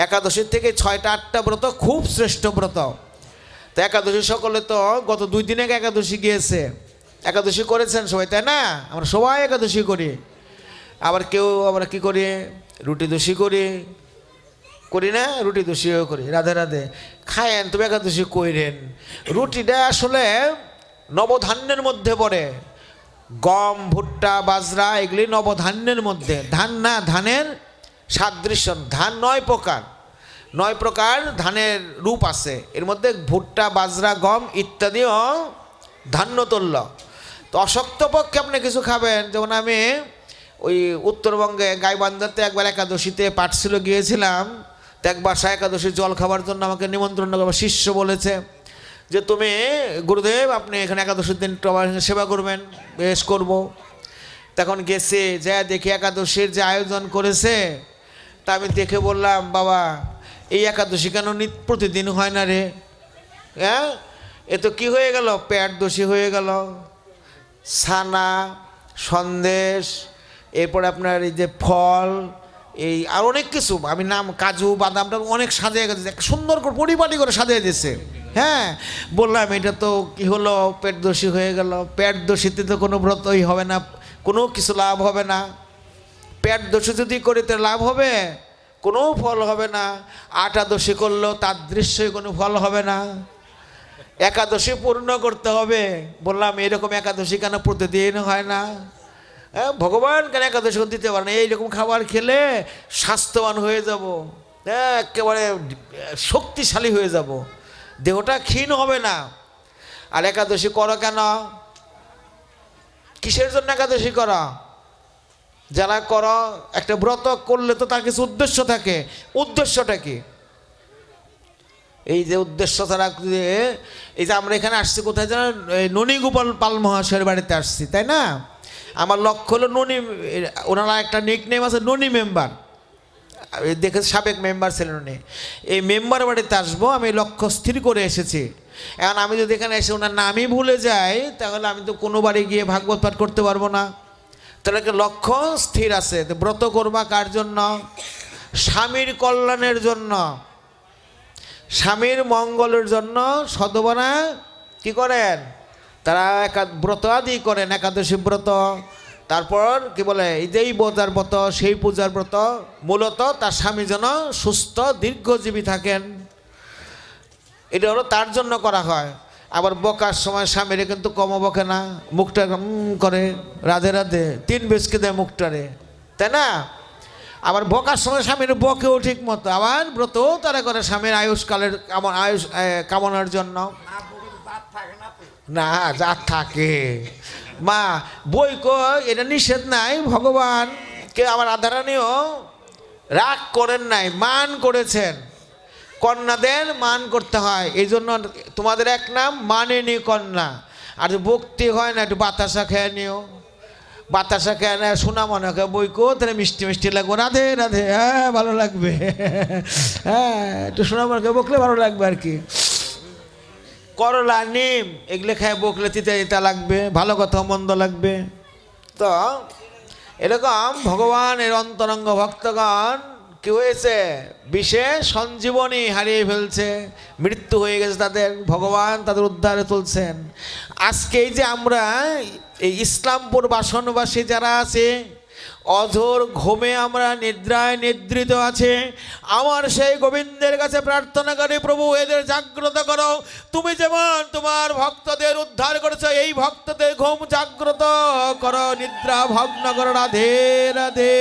একাদশীর থেকে ছয়টা, আটটা ব্রত খুব শ্রেষ্ঠ ব্রত। তো একাদশী সকলে তো গত দুই দিন আগে একাদশী গিয়েছে। একাদশী করেছেন সবাই, তাই না? আমরা সবাই একাদশী করি। আবার কেউ আমরা কি করি? রুটি দোষী করি। করি না? রুটি দোষীও করি। রাধে রাধে। খায়েন তুমি একাদশী কইরেন। রুটিটা আসলে নবধান্যের মধ্যে পড়ে। গম, ভুট্টা, বাজরা, এগুলি নবধান্যের মধ্যে। ধান না, ধানের সাদৃশ্য ধান নয় প্রকার। নয় প্রকার ধানের রূপ আছে। এর মধ্যে ভুট্টা, বাজরা, গম ইত্যাদিও ধান্য তুল্য তো অশক্ত পক্ষে আপনি কিছু খাবেন। যেমন আমি ওই উত্তরবঙ্গে গাইবান্ধাতে একবার একাদশীতে পাঠছিল গিয়েছিলাম। তো এক বাসায় একাদশী জল খাবার জন্য আমাকে নিমন্ত্রণ করবার শিষ্য বলেছে যে, তুমি গুরুদেব, আপনি এখানে একাদশীর দিন সেবা করবেন, বেশ করব। তখন গেছে, যা দেখি একাদশীর যে আয়োজন করেছে তা আমি দেখে বললাম, বাবা, এই একাদশী কেন প্রতিদিন হয় না রে? হ্যাঁ? এ তো কী হয়ে গেল? প্যাট দোষী হয়ে গেল। ছানা সন্দেশ, এরপরে আপনার এই যে ফল, এই আর অনেক কিছু। আমি নাম, কাজু বাদামটা অনেক সাজিয়ে গেছে। সুন্দর করে পরিপাটি করে সাজিয়ে দিয়েছে। হ্যাঁ? বললাম, এটা তো কি হলো? পেট দোষী হয়ে গেল। পেট দোষীতে তো কোনো ব্রতই হবে না। কোনো কিছু লাভ হবে না। পেট দোষী যদি করি তো লাভ হবে? কোনো ফল হবে না। আটা দোষী করলেও তার দৃশ্যই কোনো ফল হবে না। একাদশী পূর্ণ করতে হবে। বললাম, এরকম একাদশী কেন প্রতিদিন হয় না? হ্যাঁ ভগবান কেন একাদশী দিতে পারে না? এইরকম খাবার খেলে স্বাস্থ্যবান হয়ে যাব। হ্যাঁ একেবারে শক্তিশালী হয়ে যাব। দেহটা ক্ষীণ হবে না। আর একাদশী করো কেন? কিসের জন্য একাদশী করা? যারা কর একটা ব্রত করলে তো তার কিছু উদ্দেশ্য থাকে। উদ্দেশ্যটা কি? এই যে উদ্দেশ্য তারা এই যে আমরা এখানে আসছি কোথায় যেন, এই ননী গোপাল পাল মহাশয়ের বাড়িতে আসছি, তাই না? আমার লক্ষ্য হলো ননী, ওনারা একটা নিক নেম আছে, ননী মেম্বার দেখে সাবেক মেম্বার ছিলেন উনি। এই মেম্বার বাড়িতে আসব, আমি লক্ষ্য স্থির করে এসেছি। এখন আমি যদি এখানে এসে ওনার নামই ভুলে যাই, তাহলে আমি তো কোনো বাড়ি গিয়ে ভাগবত পাঠ করতে পারব না। তাহলে লক্ষ্য স্থির আছে? ব্রত করবা কার জন্য? স্বামীর কল্যাণের জন্য। স্বামীর মঙ্গলের জন্য সদবনা কি করেন? তারা একা ব্রত আদি করেন, একাদশী ব্রত। তারপর কি বলে? এই যে এই বোঝার ব্রত, সেই পূজার ব্রত। মূলত তার স্বামী যেন সুস্থ, দীর্ঘজীবী থাকেন। এটা হলো তার জন্য করা হয়। আবার বকার সময় স্বামীরে কিন্তু কম বকে না, মুখটা করে, রাধে রাধে, তিন বেশকে দেয় মুখটারে। তাই না? আবার বকার সময় স্বামীর বকেও ঠিক মতো আবার ব্রতও তারা করে স্বামীর আয়ুষকালের আয়ুষ কামনার জন্য। না যা থাকে। মা, বই কো এটা নিষেধ নাই, ভগবান। কে আমার আধারানিও রাগ করেন নাই, মান করেছেন। কন্যাদের মান করতে হয়। এই জন্য তোমাদের এক নাম মানেনি কন্যা। আর ভক্তি হয় না, একটু বাতাসা খেয়ে নিও। বাতাসা খেয়ে নেয় শোনা মনে হয়, বই কো, তাহলে মিষ্টি মিষ্টি লাগবে। রাধে রাধে হ্যাঁ ভালো লাগবে। হ্যাঁ একটু শোনা মনে বকলে ভালো লাগবে আর কি। করলা, নিম, এগুলো খেয়ে বকলে তিতে তিতা লাগবে, ভালো কথা, মন্দ লাগবে। তো, এরকম ভগবানের অন্তরঙ্গ ভক্তগণ কি হয়েছে? বিশেষ সঞ্জীবনী হারিয়ে ফেলছে। মৃত্যু হয়ে গেছে তাদের। ভগবান তাদের উদ্ধারে তুলছেন। আজকে এই যে আমরা এই ইসলামপুর বাসনবাসী যারা আছে অঝোর ঘুমে আমরা নিদ্রায় নিদ্রিত আছে। আমার সেই গোবিন্দের কাছে প্রার্থনা করি, প্রভু, এদের জাগ্রত করো। তুমি যেমন তোমার ভক্তদের উদ্ধার করেছ, এই ভক্তদের ঘুম জাগ্রত করো। নিদ্রা ভগ্ন করো। রাধে রাধে।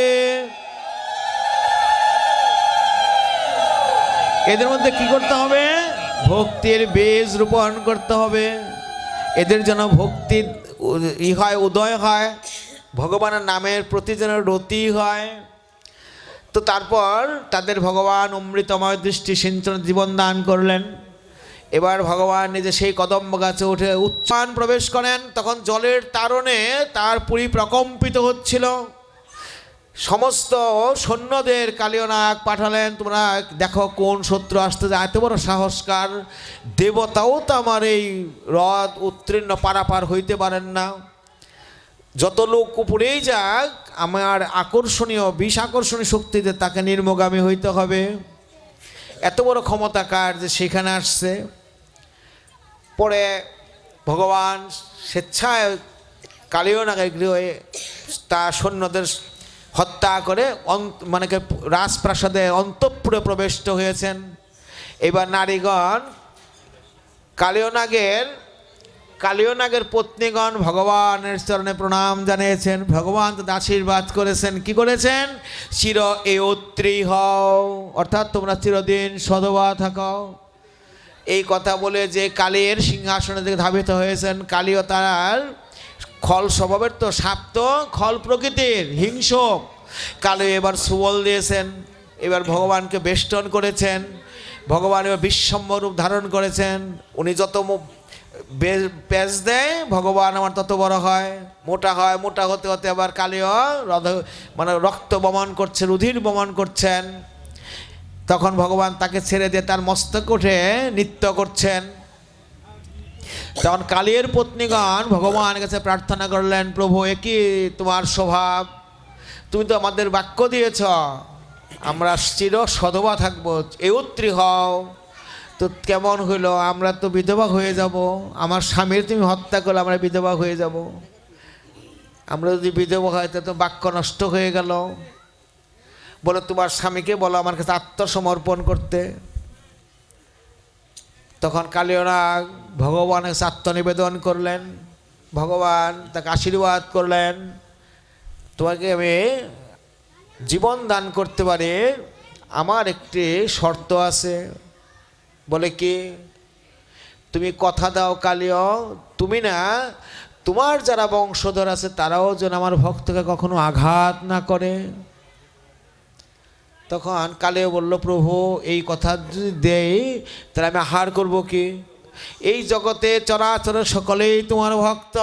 এদের মধ্যে কি করতে হবে? ভক্তির বীজ রোপণ করতে হবে। এদের যেন ভক্তির ই হয়, উদয় হয়, ভগবানের নামের প্রতি যেন রতি হয়। তো তারপর তাদের ভগবান অমৃতময় দৃষ্টি সিঞ্চন জীবন দান করলেন। এবার ভগবান নিজে সেই কদম্ব গাছে উঠে উচ্চান প্রবেশ করেন। তখন জলের তারণে তার পুরী প্রকম্পিত হচ্ছিল। সমস্ত সৈন্যদের কালীয় নায়ক পাঠালেন। তোমরা দেখো কোন শত্রু আসতে যায়। এত বড় সাহসকার দেবতাও তো আমার এই হ্রদ উত্তীর্ণ পারাপার হইতে পারেন না। যত লোক উপরেই যাক, আমার আকর্ষণীয়, বিষ আকর্ষণীয় শক্তিতে তাকে নির্মগামী হইতে হবে। এত বড় ক্ষমতাকার যে সেখানে আসছে। পরে ভগবান স্বেচ্ছায় কালীয় নাগের গৃহে তা সৈন্যদের হত্যা করে মানে রাজপ্রাসাদে অন্তঃপুরে প্রবেষ্ট হয়েছেন। এবার নারীগণ, কালিয়নাগের কালিয়নাগের পত্নীগণ ভগবানের চরণে প্রণাম জানিয়েছেন। ভগবান তাদের আশীর্বাদ করেছেন। কি করেছেন? চির এত্রী হও। অর্থাৎ তোমরা চিরদিন সদবা থাকো। এই কথা বলে যে কালীর সিংহাসনের দিকে ধাবিত হয়েছেন, কালীও তার খল স্বভাবের তো সাপ তো, খল প্রকৃতির, হিংসক। কালী এবার সুবল দিয়েছেন, এবার ভগবানকে বেষ্টন করেছেন, ভগবান এবার বিশ্বম্ব রূপ ধারণ করেছেন। উনি যত পেঁচ দেয়, ভগবান আমার তত বড় হয়। মোটা হয়, মোটা হতে হতে আবার কালীয় রধ মানে রক্ত বমন করছে, রুধির বমন করছেন। তখন ভগবান তাকে ছেড়ে দিয়ে তার মস্তক উঠে নৃত্য করছেন। তখন কালীর পত্নীগণ ভগবানের কাছে প্রার্থনা করলেন, প্রভু একই তোমার স্বভাব? তুমি তো আমাদের বাক্য দিয়েছ। আমরা চির সধবা থাকব, এউত্রী হও। তো কেমন হইল? আমরা তো বিধবা হয়ে যাব। আমার স্বামীর তুমি হত্যা করলে, আমরা বিধবা হয়ে যাব। আমরা যদি বিধবা হয় তো বাক্য নষ্ট হয়ে গেল। বলে, তোমার স্বামীকে বলো, আমার কাছে আত্মসমর্পণ করতে। তখন কালীয়নাগ ভগবানের আত্মনিবেদন করলেন, ভগবান তাকে আশীর্বাদ করলেন, তোমাকে আমি জীবন দান করতে পারে, আমার একটি শর্ত আছে। বলে কি? তুমি কথা দাও কালীয় তুমি না, তোমার যারা বংশধর আছে তারাও যেন আমার ভক্তকে কখনো আঘাত না করে। তখন কালে বলল, প্রভু, এই কথা যদি দেই, তাহলে আমি আহার করব কি? এই জগতে চরাচর সকলেই তোমার ভক্ত।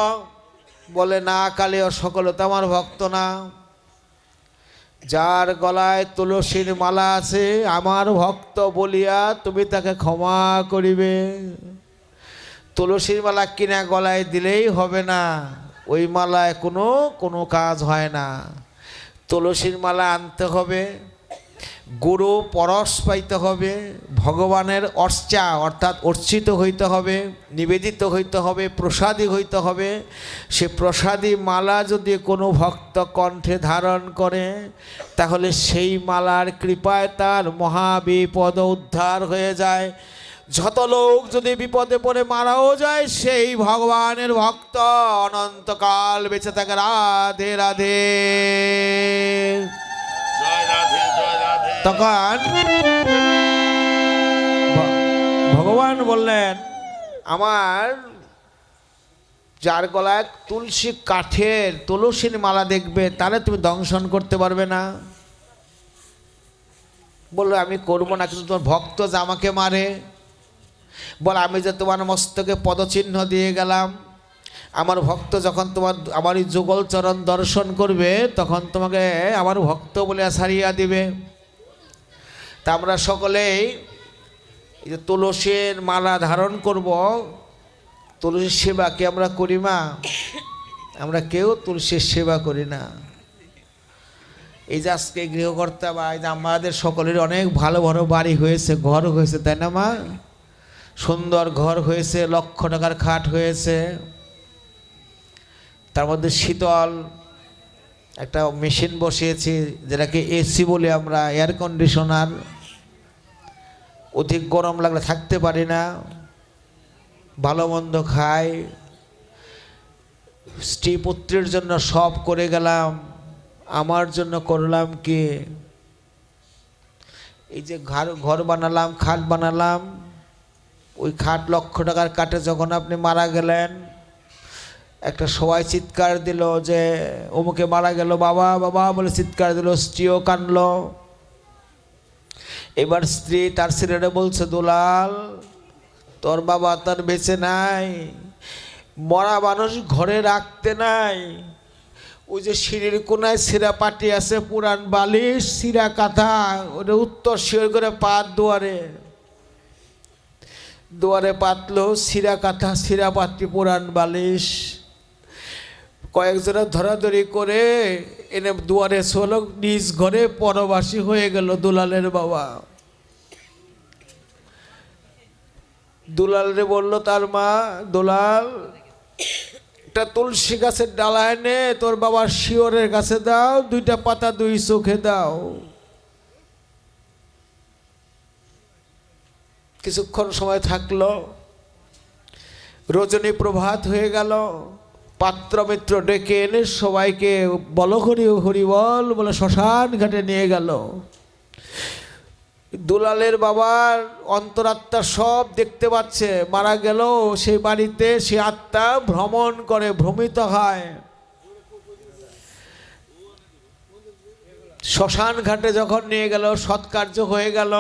বলে, না কালে ও সকলে তো আমার ভক্ত না। যার গলায় তুলসীর মালা আছে, আমার ভক্ত বলিয়া তুমি তাকে ক্ষমা করিবে। তুলসীর মালা কিনা গলায় দিলেই হবে না, ওই মালায় কোনো কোনো কাজ হয় না। তুলসীর মালা আনতে হবে। গুরু পরশ পাইতে হবে, ভগবানের অর্চা অর্থাৎ অর্চিত হইতে হবে, নিবেদিত হইতে হবে, প্রসাদী হইতে হবে। সে প্রসাদী মালা যদি কোনো ভক্ত কণ্ঠে ধারণ করে, তাহলে সেই মালার কৃপায় তার মহাবিপদ উদ্ধার হয়ে যায়। যত লোক যদি বিপদে পড়ে মারাও যায়, সেই ভগবানের ভক্ত অনন্তকাল বেঁচে থাকে। রাধে রাধে। জয় রাধে, জয় তখন ভগবান বললেন, আমার যার গলায় তুলসী কাঠের তুলসীর মালা দেখবে, তাহলে তুমি দংশন করতে পারবে না। বলল, আমি করব না, কিন্তু তোমার ভক্ত যে আমাকে মারে। বল, আমি যে তোমার মস্তকে পদচিহ্ন দিয়ে গেলাম, আমার ভক্ত যখন তোমার আমার এই যুগল চরণ দর্শন করবে, তখন তোমাকে আমার ভক্ত বলে সারিয়া দিবে। তা আমরা সকলেই এই যে তুলসীর মালা ধারণ করব, তুলসীর সেবা কি আমরা করি মা? আমরা কেউ তুলসীর সেবা করি না। এই যে আজকে গৃহকর্তা বা এই যে আমাদের সকলের অনেক ভালো ভালো বাড়ি হয়েছে, ঘর হয়েছে, তাই না মা? সুন্দর ঘর হয়েছে, লক্ষ টাকার খাট হয়েছে। তার মধ্যে শীতল একটা মেশিন বসিয়েছি, যেটাকে এসি বলি আমরা এয়ার কন্ডিশনার অধিক গরম লাগলে থাকতে পারি না, ভালো মন্দ খাই, স্ত্রী পুত্রের জন্য সব করে গেলাম, আমার জন্য করলাম কি? এই যে ঘর ঘর বানালাম, খাট বানালাম, ওই খাট লক্ষ টাকার কাটে যখন আপনি মারা গেলেন, একটা সবাই চিৎকার দিল যে, অমুকে মারা গেল বাবা। বাবা বলে চিৎকার দিল, স্ত্রীও কানলো। এবার স্ত্রী তার ছেলেরা বলছে, দুলাল, তোর বাবা তার বেঁচে নাই, মরা মানুষ ঘরে রাখতে নাই। ওই যে সিঁড়ির কোনায় সিরা পাটি আছে, পুরান বালিশ, সিরা কাঁথা ওটা উত্তর শিওর করে পাত দুয়ারে। দুয়ারে পাতলো, সিরা কাঁথা, সিরা পাটি, পুরান বালিশ। কয়েকজনে ধরাধরি করে এনে দুয়ারে ষোলো নিজ ঘরে পরবাসী হয়ে গেল দুলালের বাবা। দুলাল বলল, তার মা, দুলাল, একটা তুলসী গাছের ডালা এনে তোর বাবার শিওরের কাছে দাও, দুইটা পাতা দুই চোখে দাও। কিছুক্ষণ সময় থাকল রজনী প্রভাত হয়ে গেল। পাত্র মিত্র ডেকে এনে সবাইকে বল হরি হরি বল বলে শ্মশান ঘাটে নিয়ে গেল। দুলালের বাবার অন্তরাত্মা সব দেখতে পাচ্ছে, মারা গেল সেই বাড়িতে, সে আত্মা ভ্রমণ করে ভ্রমিত হয়। শ্মশান ঘাটে যখন নিয়ে গেল, সৎকার্য হয়ে গেল।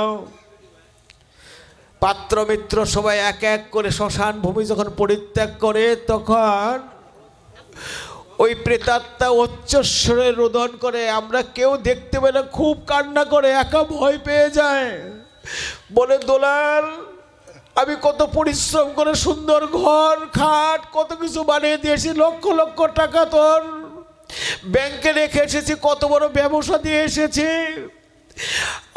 পাত্র মিত্র সবাই এক এক করে শ্মশান ভূমি যখন পরিত্যাগ করে, তখন ওই প্রেতাত্মা উচ্চস্বরে রোদন করে, আমরা কেউ দেখতে পেলে খুব কান্না করে, একা ভয় পেয়ে যায়। বলে, দোলাল, আমি কত পরিশ্রম করে সুন্দর ঘর, খাট, কত কিছু বানিয়ে দিয়েছি, লক্ষ লক্ষ টাকা তোর। ব্যাংকে রেখে এসেছি, কত বড় ব্যবসা দিয়ে এসেছি।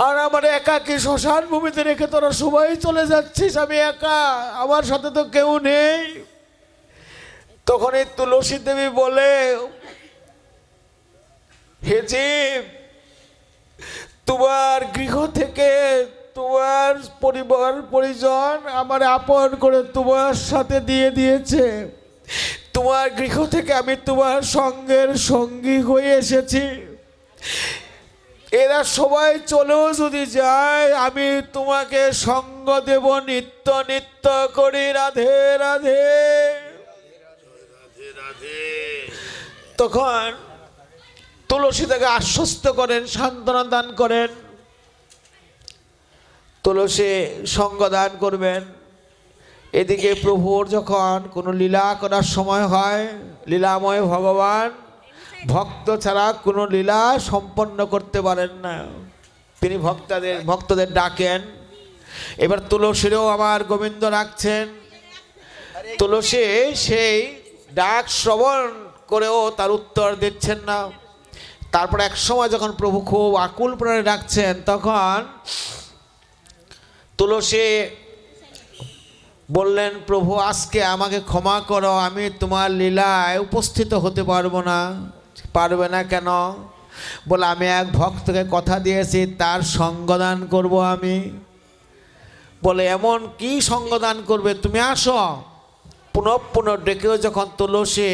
আর আমার একাকে শ্মশান ভূমিতে রেখে তোরা সবাই চলে যাচ্ছিস, আমি একা, আমার সাথে তো কেউ নেই। তখন এই তুলসী দেবী বলে, হে তোমার গৃহ থেকে তোমার পরিবার, পরিজন আমার আপন করে তোমার সাথে দিয়ে দিয়েছে। তোমার গৃহ থেকে আমি তোমার সঙ্গের সঙ্গী হয়ে এসেছি। এরা সবাই চলেও যদি যায়, আমি তোমাকে সঙ্গ দেব নিত্য নিত্য করি, রাধে রাধে। তখন তুলসী তাকে আশ্বস্ত করেন, সান্ত্বনা দান করেন। তুলসী সঙ্গ দান করবেন। এদিকে প্রভুর যখন কোনো লীলা করার সময় হয়, লীলাময় ভগবান ভক্ত ছাড়া কোনো লীলা সম্পন্ন করতে পারেন না। তিনি ভক্তদের ভক্তদের ডাকেন। এবার তুলসীরও আমার গোবিন্দ রাখছেন তুলসী সেই ডাক শ্রবণ করেও তার উত্তর দিচ্ছেন না। তারপর এক সময় যখন প্রভু খুব আকুল প্রাণে ডাকছেন, তখন তুলসী বললেন, প্রভু, আজকে আমাকে ক্ষমা করো, আমি তোমার লীলায় উপস্থিত হতে পারব না। পারবে না কেন? বলে, আমি এক ভক্তকে কথা দিয়েছি, তার সঙ্গদান করব আমি। বলে, এমন কি সঙ্গদান করবে? তুমি আসো। পুনঃ পুনঃ ডেকেও যখন তুলসী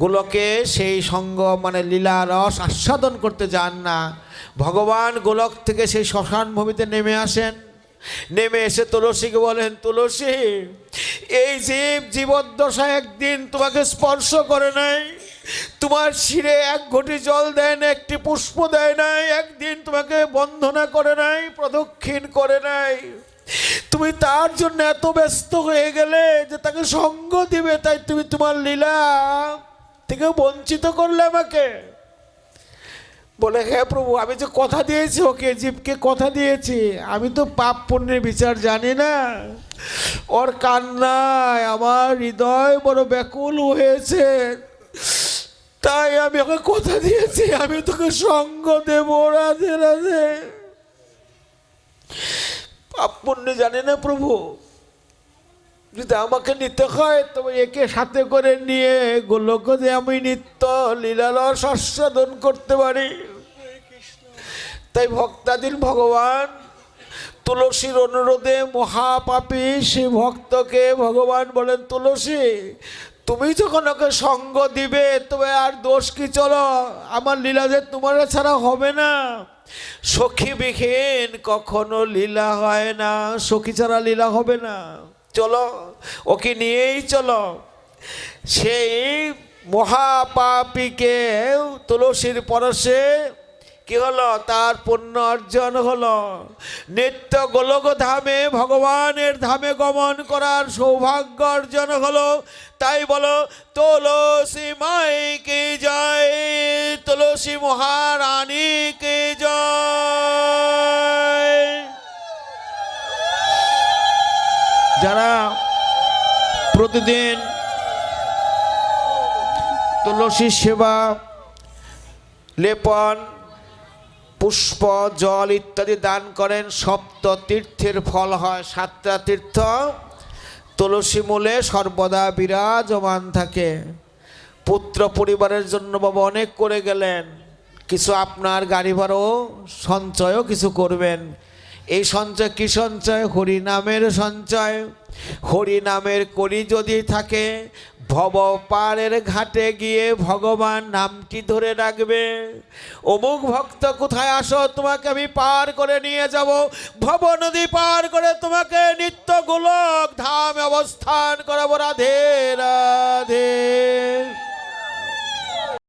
গোলকে সেই সঙ্গ মানে লীলা রস আস্বাদন করতে যান না। ভগবান গোলক থেকে সেই শ্মশান ভূমিতে নেমে আসেন। নেমে এসে তুলসীকে বলেন, তুলসী, এই জীব জীবদ্দশা একদিন তোমাকে স্পর্শ করে নাই। তোমার শিরে এক ঘটি জল দেয় না একটি পুষ্প দেয় নাই, একদিন তোমাকে বন্ধনা করে নাই, প্রদক্ষিণ করে নাই। তুমি তার জন্য এত ব্যস্ত হয়ে গেলে যে তাকে সঙ্গ দিবে, তাই তুমি তোমার লীলা থেকে বঞ্চিত করলে আমাকে। বলে হ্যাঁ প্রভু, আমি যে কথা দিয়েছি ওকে, জীবকে কথা দিয়েছি, আমি তো পাপ পুণ্যের বিচার জানি না। ওর কান্নায় আমার হৃদয় বড় ব্যাকুল হয়েছে। তাই আমি ওকে কথা দিয়েছি, আমি তোকে সঙ্গ দেব, রাধে রাধে। পাপ জানি না প্রভু। যদি আমাকে নিতে হয়, তবে একে সাথে করে নিয়ে গোলকে আমি নিত্য লীলালস আস্বাদন করতে পারি। তাই ভক্তাধীন ভগবান, তুলসীর অনুরোধে মহাপাপী সে ভক্তকে ভগবান বলেন, তুলসী তুমি যখন ওকে সঙ্গ দিবে, তবে আর দোষ কি? চলো, আমার লীলা যে তোমার ছাড়া হবে না। সখী বিহীন কখনো লীলা হয় না, সখী ছাড়া লীলা হবে না। চলো, ওকে নিয়েই চলো। সেই মহাপাপীকে তুলসীর পরশে কি হলো? তার পুণ্য অর্জন হলো। নিত্য গোলক ধামে ভগবানের ধামে গমন করার সৌভাগ্য অর্জন হলো। তাই বলো, তুলসী মাইকে জয়? তুলসী মহারানীকে জয়? যারা প্রতিদিন তুলসী সেবা লেপন পুষ্প, জল ইত্যাদি দান করেন। সপ্ত তীর্থের ফল হয় সাতটা তীর্থ। তুলসী মূলে সর্বদা বিরাজমান থাকে। পুত্র পরিবারের জন্য বাবা অনেক করে গেলেন। কিছু আপনার গাড়ি ভাড়াও, সঞ্চয়ও কিছু করবেন। এই সঞ্চয় কি সঞ্চয়? হরি নামের সঞ্চয়। হরি নামের করি যদি থাকে, ভব পারের ঘাটে গিয়ে ভগবান নামটি ধরে রাখবে। অমুক ভক্ত কোথায় আসো, তোমাকে আমি পার করে নিয়ে যাব। ভব নদী পার করে তোমাকে নিত্য গোলক ধাম অবস্থান করাবো। রাধে রাধে।